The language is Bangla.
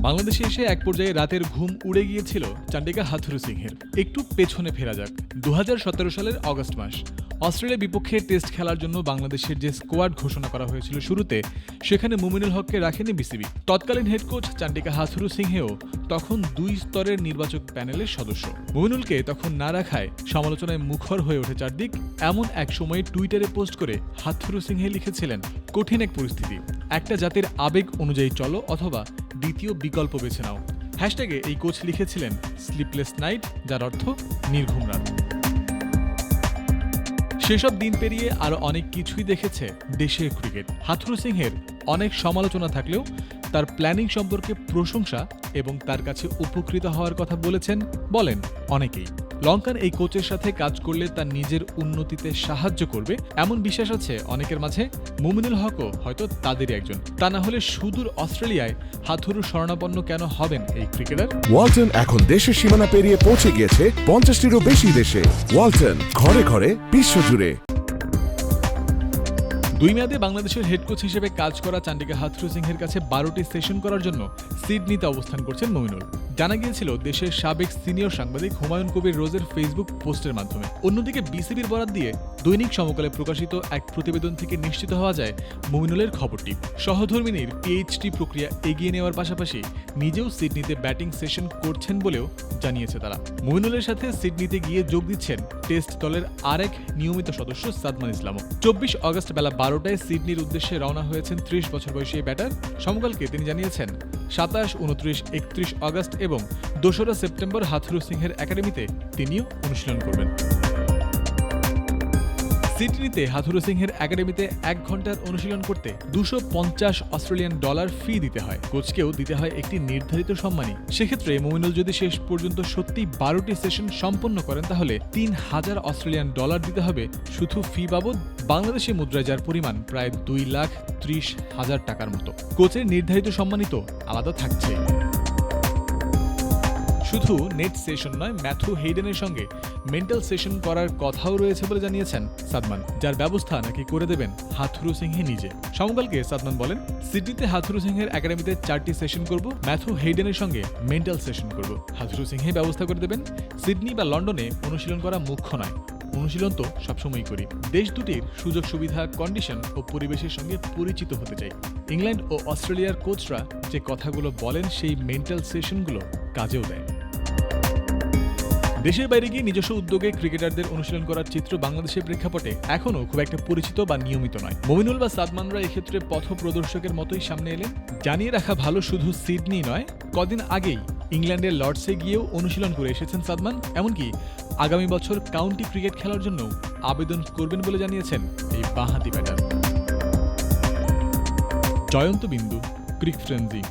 বাংলাদেশে এসে এক পর্যায়ে রাতের ঘুম উড়ে গিয়েছিল চান্ডিকা হাথুরু সিংহের। একটু পেছনে ফেরা যাক। দুহাজার সতেরো সালের অগস্ট মাস। অস্ট্রেলিয়া বিপক্ষে টেস্ট খেলার জন্য বাংলাদেশের যে স্কোয়াড ঘোষণা করা হয়েছিল শুরুতে, সেখানে মুমিনুল হককে রাখেনি বিসিবি। তৎকালীন হেড কোচ চান্ডিকা হাথুরু সিংহেও তখন দুই স্তরের নির্বাচক প্যানেলের সদস্য। মুমিনুলকে তখন না রাখায় সমালোচনায় মুখর হয়ে ওঠে চারদিক, এমন এক সময় টুইটারে পোস্ট করে হাথুরু সিংহে লিখেছিলেন, কঠিন এক পরিস্থিতি। একটা জাতির আবেগ অনুযায়ী চলো অথবা দ্বিতীয় বিকল্প বেছে নাও। হ্যাশট্যাগে এই কোচ লিখেছিলেন স্লিপলেস নাইট যার অর্থ নির্ঘুম রাত। সেসব দিন পেরিয়ে আরও অনেক কিছুই দেখেছে দেশের ক্রিকেট। হাথুরু সিংহের অনেক সমালোচনা থাকলেও তার প্ল্যানিং সম্পর্কে প্রশংসা এবং তার কাছে উপকৃত হওয়ার কথা বলেছেন বলেন অনেকেই। লঙ্কান এই কোচের সাথে কাজ করলে তার নিজের উন্নতিতে সাহায্য করবে এমন বিশ্বাস আছে অনেকের মাঝে। মুমিনুল হকও হয়তো তাদেরই একজন। তা না হলে সুদূর অস্ট্রেলিয়ায় হাথুরু স্বর্ণাপন্ন কেন হবেন এই ক্রিকেটার? ওয়ালটন এখন দেশের সীমানা পেরিয়ে পৌঁছে গিয়েছে পঞ্চাশটিরও বেশি দেশে। ওয়ালটন ঘরে ঘরে বিশ্বজুড়ে। দুই মেয়াদে বাংলাদেশের হেড কোচ হিসেবে কাজ করা চান্ডিকা হাথরু সিংহের কাছে বারোটি সেশন করার জন্য সিডনিতে অবস্থান করছেন মমিনুল। জানা গিয়েছিল দেশের সাবেক সিনিয়র সাংবাদিক হুমায়ুন কবির রোজের ফেসবুক পোস্টের মাধ্যমে। অন্যদিকে বিসিবির বরাদ দিয়ে দৈনিক সমকালে প্রকাশিত এক প্রতিবেদন থেকে নিশ্চিত হওয়া যায় মমিনুলের খবরটি। সহধর্মিনীর পিএইচডি প্রক্রিয়া এগিয়ে নেওয়ার পাশাপাশি নিজেও সিডনিতে ব্যাটিং সেশন করছেন বলেও জানিয়েছে তারা। মমিনুলের সাথে সিডনিতে গিয়ে যোগ দিচ্ছেন টেস্ট দলের আরেক নিয়মিত সদস্য সাদমান ইসলামও। চব্বিশ অগস্ট বেলা বারোটায় সিডনির উদ্দেশ্যে রওনা হয়েছেন ত্রিশ বছর বয়সী ব্যাটার। সমকালকে তিনি জানিয়েছেন সাতাশ উনত্রিশ একত্রিশ আগস্ট এবং দোসরা সেপ্টেম্বর হাথুরু সিংহের একাডেমিতে তিনিও অনুশীলন করবেন। সিডনিতে হাথুরু সিংহের একাডেমিতে এক ঘণ্টার অনুশীলন করতে দুশো পঞ্চাশ অস্ট্রেলিয়ান ডলার ফি দিতে হয়। কোচকেও দিতে হয় একটি নির্ধারিত সম্মানী সেক্ষেত্রে মমিনুল যদি শেষ পর্যন্ত সত্যি বারোটি সেশন সম্পন্ন করেন, তাহলে তিন হাজার অস্ট্রেলিয়ান ডলার দিতে হবে। শুধু ফি বাবদ বাংলাদেশি মুদ্রায় যার পরিমাণ প্রায় দুই লাখ ত্রিশ হাজার টাকার মতো। কোচের নির্ধারিত সম্মানিত আলাদা থাকছে। শুধু নেট সেশন নয়, ম্যাথু হেইডেনের সঙ্গে মেন্টাল সেশন করার কথাও রয়েছে বলে জানিয়েছেন সাদমান, যার ব্যবস্থা নাকি করে দেবেন হাথুরু সিংহে নিজে। সমকালকে সাদমান বলেন সিডনিতে হাথুরু সিংহের একাডেমিতে চারটি সেশন করব, ম্যাথু হেইডেনের সঙ্গে মেন্টাল সেশন করব। হাথুরু সিংহে ব্যবস্থা করে দেবেন, সিডনি বা লন্ডনে অনুশীলন করা মুখ্য নয়। অনুশীলন তো সবসময়ই করি। দেশ দুটির সুযোগ সুবিধা, কন্ডিশন ও পরিবেশের সঙ্গে পরিচিত হতে চাই। ইংল্যান্ড ও অস্ট্রেলিয়ার কোচরা যে কথাগুলো বলেন, সেই মেন্টাল সেশনগুলো কাজেও দেয়। দেশের বাইরে গিয়ে নিজস্ব উদ্যোগে ক্রিকেটারদের অনুশীলন করার চিত্র বাংলাদেশের প্রেক্ষাপটে এখনও খুব একটা পরিচিত বা নিয়মিত নয়। মমিনুল বা সাদমানরা এক্ষেত্রে পথ প্রদর্শকের মতোই সামনে এলেন। জানিয়ে রাখা ভালো শুধু সিডনি নয়, কদিন আগেই ইংল্যান্ডের লর্ডসে গিয়েও অনুশীলন করে এসেছেন সাদমান। এমনকি আগামী বছর কাউন্টি ক্রিকেট খেলার জন্য আবেদন করবেন বলে জানিয়েছেন এই বাঁহাতি ব্যাটার। জয়ন্ত বিন্দু, ক্রিক ফ্রেন্সি।